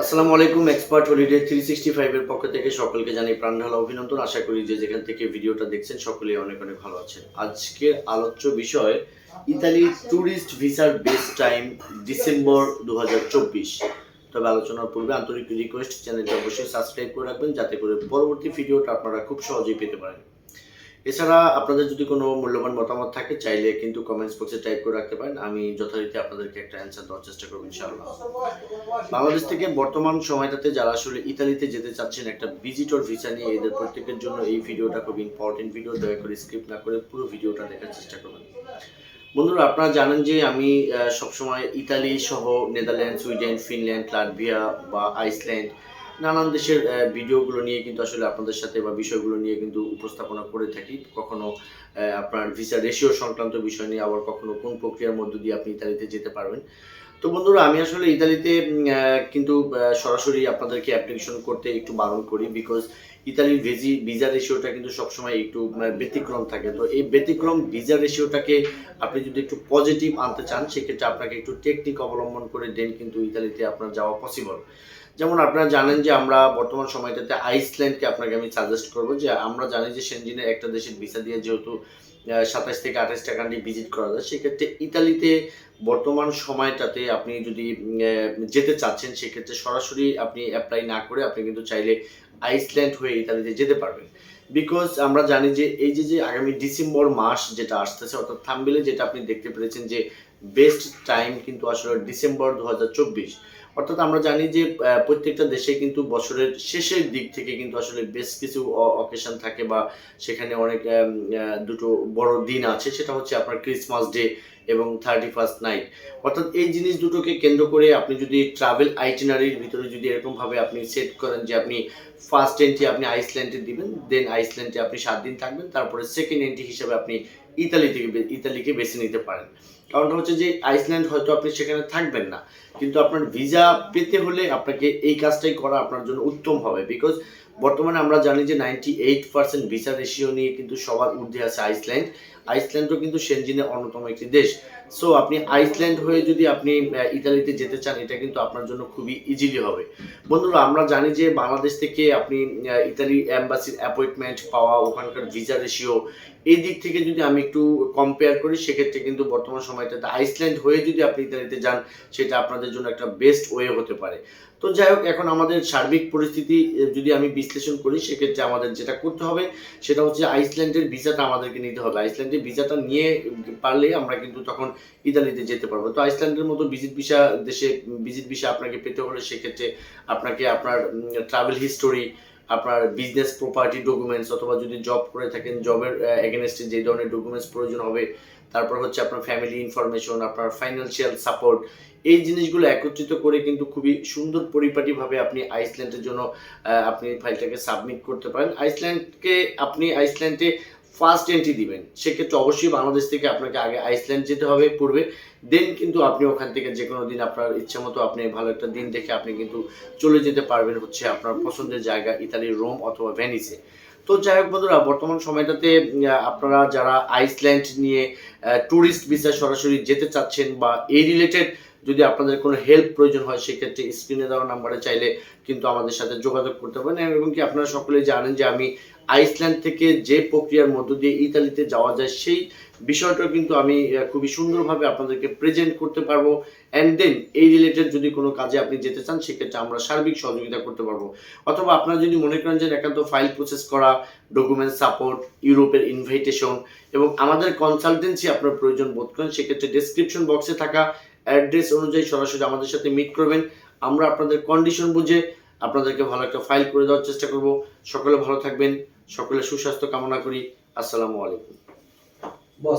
আসসালামু আলাইকুম expert holiday three sixty ফাইভের পক্ষ থেকে সকলকে জানাই প্রাণঢালা অভিনন্দন। আশা করি যে যেখান থেকে ভিডিওটা দেখছেন, সকলেই অনেক অনেক ভালো আছেন। আজকের আলোচ্য বিষয়, ইতালি ট্যুরিস্ট ভিসার বেস্ট টাইম ডিসেম্বর দু হাজার চব্বিশ। তবে আলোচনার পূর্বে আন্তরিক রিকোয়েস্ট চ্যানেলটি অবশ্যই সাবস্ক্রাইব করে রাখবেন, যাতে করে পরবর্তী ভিডিওটা আপনারা খুব সহজেই পেতে পারেন। এছাড়া আপনাদের যদি কোনো মূল্যবান মতামত থাকে, চাইলে কিন্তু কমেন্টস বক্সে টাইপ করে রাখতে পারেন। আমি যথারীতি আপনাদেরকে একটা অ্যান্সার দেওয়ার চেষ্টা করব, ইনশাআল্লাহ। বাংলাদেশ থেকে বর্তমান সময়টাতে যারা আসলে ইতালিতে যেতে চাচ্ছেন, একটা ভিজিটর ভিসা নিয়ে এদের প্রত্যেকের জন্য এই ভিডিওটা খুব ইম্পর্টেন্ট ভিডিও দয়া করে স্কিপ না করে পুরো ভিডিওটা দেখার চেষ্টা করবেন। বন্ধুরা, আপনারা জানেন যে আমি সবসময় ইতালি সহ নেদারল্যান্ড সুইডেন ফিনল্যান্ড লাটভিয়া বা আইসল্যান্ড নানান দেশের ভিডিওগুলো নিয়ে কিন্তু আসলে আপনাদের সাথে বা বিষয়গুলো নিয়ে কিন্তু উপস্থাপনা করে থাকি। কখনো আপনার ভিসা রেশিও সংক্রান্ত বিষয় নিয়ে, আবার কখনো কোন প্রক্রিয়ার মধ্য দিয়ে আপনি ইতালিতে যেতে পারবেন। তো বন্ধুরা, আমি আসলে ইতালিতে কিন্তু সরাসরি আপনাদেরকে অ্যাপ্লিকেশন করতে একটু বারণ করি বিকজ ইতালির ভেজি ভিসা রেশিওটা কিন্তু সবসময় একটু ব্যতিক্রম থাকে। তো এই ব্যতিক্রম ভিসা রেশিওটাকে আপনি যদি একটু পজিটিভ আনতে চান, সেক্ষেত্রে আপনাকে একটু টেকনিক অবলম্বন করে দেন কিন্তু ইতালিতে আপনার যাওয়া পসিবল যেমন আপনারা জানেন যে আমরা বর্তমান সময়টাতে আইসল্যান্ডকে আপনাকে আমি সাজেস্ট করব যে, আমরা জানি যে সেনজিনের একটা দেশের ভিসা দিয়ে যেহেতু সাতাশ থেকে আঠাশটা কান্ট্রি ভিজিট করা যায়, সেক্ষেত্রে ইতালিতে বর্তমান সময়টাতে আপনি যদি যেতে চাচ্ছেন, সেক্ষেত্রে সরাসরি আপনি অ্যাপ্লাই না করে আপনি কিন্তু চাইলে আইসল্যান্ড হয়ে ইতালিতে যেতে পারবেন। বিকজ আমরা জানি যে, এই যে যে আগামী ডিসেম্বর মাস যেটা আসতেছে, অর্থাৎ থাম্বেলে যেটা আপনি দেখতে পেরেছেন যে বেস্ট টাইম কিন্তু আসলে ডিসেম্বর দু হাজার চব্বিশ। অর্থাৎ আমরা জানি যে প্রত্যেকটা দেশে কিন্তু বছরের শেষের দিক থেকে কিন্তু আসলে বেশ কিছু অকেশন থাকে বা সেখানে অনেক দুটো বড় দিন আছে। সেটা হচ্ছে আপনার ক্রিসমাস ডে এবং থার্টি ফার্স্ট নাইট অর্থাৎ এই জিনিস দুটোকে কেন্দ্র করে আপনি যদি ট্রাভেল আইটিনারির ভিতরে যদি এরকমভাবে আপনি সেট করেন যে আপনি ফার্স্ট এন্ট্রি আপনি আইসল্যান্ডে দিবেন দেন আইসল্যান্ডে আপনি সাত দিন থাকবেন, তারপরে সেকেন্ড এন্ট্রি হিসেবে আপনি ইতালি থেকে ইতালিকে বেছে নিতে পারেন। কারণটা হচ্ছে যে, আইসল্যান্ড হয়তো আপনি সেখানে থাকবেন না। কিন্তু আপনার ভিসা পেতে হলে আপনাকে এই কাজটাই করা আপনার জন্য উত্তম হবে। বিকজ বর্তমানে আমরা জানি যে ninety eight percent visa ratio নিয়ে কিন্তু সবার ঊর্ধ্বে আছে আইসল্যান্ড। আইসল্যান্ডও কিন্তু সেনজিনের অন্যতম একটি দেশ। সো আপনি আইসল্যান্ড হয়ে যদি আপনি ইতালিতে যেতে চান, এটা কিন্তু আপনার জন্য খুবই ইজিলি হবে। বন্ধুরা, আমরা জানি যে বাংলাদেশ থেকে আপনি ইতালি অ্যাম্বাসির অ্যাপয়েন্টমেন্ট পাওয়া, ওখানকার ভিসা রেশিও এই দিক থেকে যদি আমি একটু কম্পেয়ার করি, সেক্ষেত্রে কিন্তু বর্তমান সময়টাতে আইসল্যান্ড হয়ে যদি আপনি ইতালিতে যান, সেটা আপনাদের জন্য একটা বেস্ট ওয়ে হতে পারে। তো যাই হোক, এখন আমাদের সার্বিক পরিস্থিতি যদি আমি বিশ্লেষণ করি, সেক্ষেত্রে আমাদের যেটা করতে হবে, সেটা হচ্ছে আইসল্যান্ডের ভিসাটা আমাদেরকে নিতে হবে। আইসল্যান্ডের ভিসাটা নিয়ে পারলে আমরা কিন্তু তখন ইতালিতে যেতে পারব। তো আইসল্যান্ডের মতো ভিজিট ভিসা দেশে ভিজিট ভিসা আপনাকে পেতে হলে সেক্ষেত্রে আপনাকে আপনার ট্রাভেল হিস্টোরি আপনার বিজনেস প্রপার্টি ডকুমেন্টস অথবা যদি জব করে থাকেন জবের এগেনস্টে যে ধরনের ডকুমেন্টস প্রয়োজন হবে, তারপর হচ্ছে আপনার ফ্যামিলি ইনফরমেশন আপনার ফাইন্যান্সিয়াল সাপোর্ট এই জিনিসগুলো একত্রিত করে কিন্তু খুবই সুন্দর পরিপাটিভাবে আপনি আইসল্যান্ডের জন্য আপনি ফাইলটাকে সাবমিট করতে পারেন। আইসল্যান্ডকে, আপনি আইসল্যান্ডে ফার্স্ট এন্ট্রি দিবেন। সেক্ষেত্রে অবশ্যই বাংলাদেশ থেকে আপনাকে আগে আইসল্যান্ড যেতে হবে পূর্বে। দেন কিন্তু আপনি ওখান থেকে যে কোনো দিন আপনার ইচ্ছা মতো আপনি ভালো একটা দিন দেখে আপনি কিন্তু চলে যেতে পারবেন হচ্ছে আপনার পছন্দের জায়গা ইতালির রোম অথবা ভেনিসে। তো যাই হোক বন্ধুরা, বর্তমান সময়টাতে আপনারা যারা আইসল্যান্ড নিয়ে ট্যুরিস্ট ভিসা সরাসরি যেতে চাচ্ছেন বা এই রিলেটেড যদি আপনাদের কোনো হেল্প প্রয়োজন হয়, সেক্ষেত্রে স্ক্রিনে দেওয়া নাম্বারে চাইলে কিন্তু আমাদের সাথে যোগাযোগ করতে পারেন। এবং কি আপনারা সকলে জানেন যে আমি আইসল্যান্ড থেকে যে প্রক্রিয়ার মধ্য দিয়ে ইতালিতে যাওয়া যায়, সেই বিষয়টা কিন্তু আমি খুবই সুন্দরভাবে আপনাদেরকে প্রেজেন্ট করতে পারব। অ্যান্ড দেন এই রিলেটেড যদি কোনো কাজে আপনি যেতে চান, সেক্ষেত্রে আমরা সার্বিক সহযোগিতা করতে পারব। অথবা আপনারা যদি মনে করেন যে একান্ত ফাইল প্রসেস করা ডকুমেন্ট সাপোর্ট ইউরোপের ইনভাইটেশন এবং আমাদের কনসালটেন্সি আপনার প্রয়োজন বোধ করেন, সেক্ষেত্রে ডেসক্রিপশন বক্সে থাকা অ্যাড্রেস অনুযায়ী সরাসরি আমাদের সাথে মিট করবেন। আমরা আপনাদের কন্ডিশন বুঝে আপনাদেরকে ভালো একটা ফাইল করে দেওয়ার চেষ্টা করব। সকলে ভালো থাকবেন, সকলে সুস্বাস্থ্য কামনা করি। আসসালামু আলাইকুম। বস।